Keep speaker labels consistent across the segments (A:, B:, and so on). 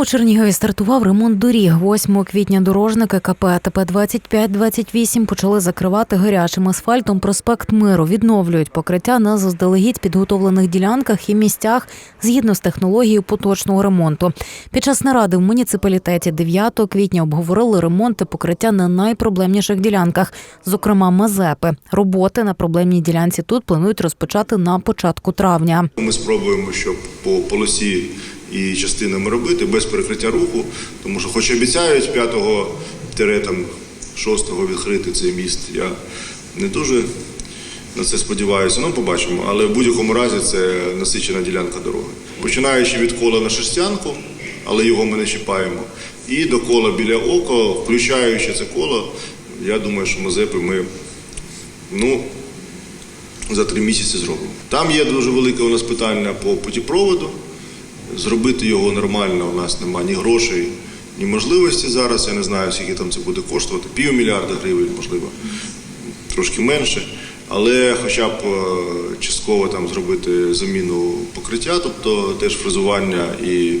A: У Чернігові стартував ремонт доріг. 8 квітня дорожники КП ТП 25-28 почали закривати гарячим асфальтом проспект Миру. Відновлюють покриття на заздалегідь підготовлених ділянках і місцях згідно з технологією поточного ремонту. Під час наради в муніципалітеті 9 квітня обговорили ремонти покриття на найпроблемніших ділянках, зокрема Мазепи. Роботи на проблемній ділянці тут планують розпочати на початку травня.
B: Ми спробуємо, щоб по полосі і частинами робити без перекриття руху, тому що хоч обіцяють 5-го тире там 6-го відкрити цей міст, я не дуже на це сподіваюся. Ну, побачимо. Але в будь-якому разі це насичена ділянка дороги. Починаючи від кола на шестянку, але його ми не чіпаємо, і до кола біля око, включаючи це коло, я думаю, що Мазепи ми ну, за три місяці зробимо. Там є дуже велике у нас питання по путіпроводу. Зробити його нормально у нас немає ні грошей, ні можливості зараз. Я не знаю, скільки там це буде коштувати. Півмільярда гривень, можливо, трошки менше. Але хоча б е, частково там зробити заміну покриття, тобто теж фрезування і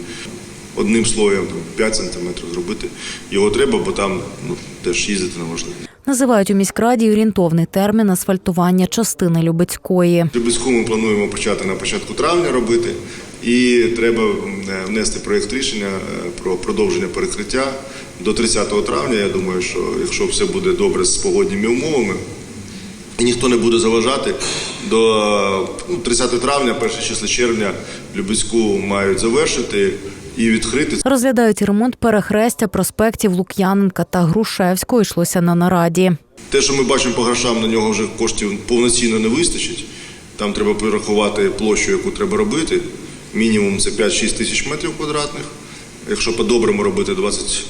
B: одним слоєм там, 5 сантиметрів зробити. Його треба, бо там ну, теж їздити неможливо.
A: Називають у міськраді орієнтовний термін асфальтування частини Любецької.
B: Любецьку ми плануємо почати на початку травня робити, і треба внести проєкт рішення е, про продовження перекриття до 30 травня. Я думаю, що якщо все буде добре з погодніми умовами, і ніхто не буде заважати, до ну, 30 травня, перше число червня, Любецьку мають завершити і відкрити.
A: Розглядають ремонт перехрестя проспектів Лук'яненка та Грушевського. Йшлося на нараді.
B: Те, що ми бачимо по грошам, на нього вже коштів повноцінно не вистачить. Там треба порахувати площу, яку треба робити. Мінімум це 5-6 тисяч метрів квадратних. Якщо по-доброму робити 20,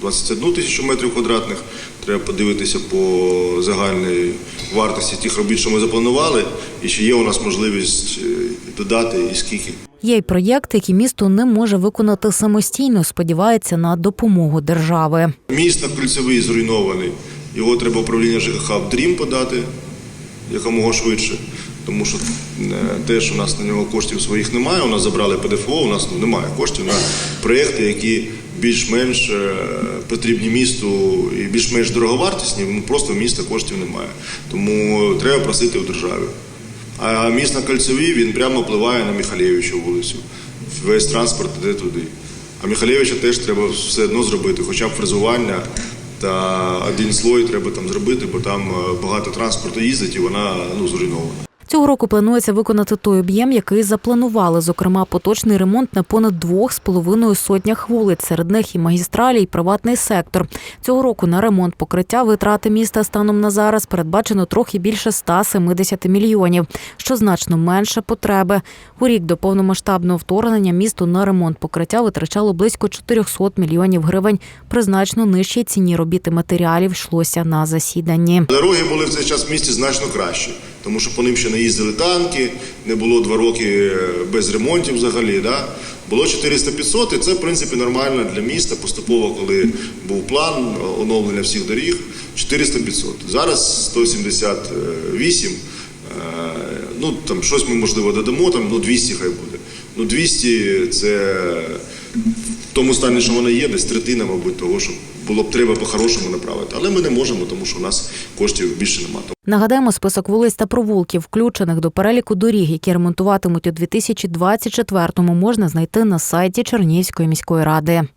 B: 21 тисячу метрів квадратних, треба подивитися по загальній вартості тих робіт, що ми запланували, і чи є у нас можливість е, додати і скільки.
A: Є й проєкти, які місто не може виконати самостійно. Сподівається на допомогу держави.
B: Міст на Кольцевий зруйнований. Його треба управління ЖКХ в дрім подати якомога швидше. Тому що е, те, що у нас на нього коштів своїх немає, у нас забрали ПДФО, у нас ну, немає коштів на проєкти, які більш-менш е, потрібні місту і більш-менш дороговартісні, ну просто в міста коштів немає. Тому треба просити у держави. А міст на Кольцевій він прямо впливає на Михалєвичу вулицю. Весь транспорт іде туди. А Михалєвича теж треба все одно зробити, хоча б фрезування та один слой треба там зробити, бо там е, багато транспорту їздить і вона ну, зруйнована.
A: Цього року планується виконати той об'єм, який запланували. Зокрема, поточний ремонт на понад двох з половиною сотнях вулиць. Серед них і магістралі, і приватний сектор. Цього року на ремонт покриття витрати міста станом на зараз передбачено трохи більше 170 мільйонів, що значно менше потреби. У рік до повномасштабного вторгнення місто на ремонт покриття витрачало близько 400 мільйонів гривень. При значно нижчій ціні робіт і матеріалів йшлося на засіданні.
B: Дороги були в цей час в місті значно кращі, тому що по ним ще не їздили танки, не було два роки е, без ремонтів взагалі. Да? Було 400-500, і це в принципі нормально для міста. Поступово, коли був план оновлення всіх доріг, 400-500. Зараз 178. Е, Ну там щось ми можливо додамо, там ну 200 хай буде. Ну 200 це тому стані, що вона є, десь третина, мабуть, того, що було б треба по-хорошому направити. Але ми не можемо, тому що у нас коштів більше немає.
A: Нагадаємо, список вулиць та провулків, включених до переліку доріг, які ремонтуватимуть у 2024-му, можна знайти на сайті Чернігівської міської ради.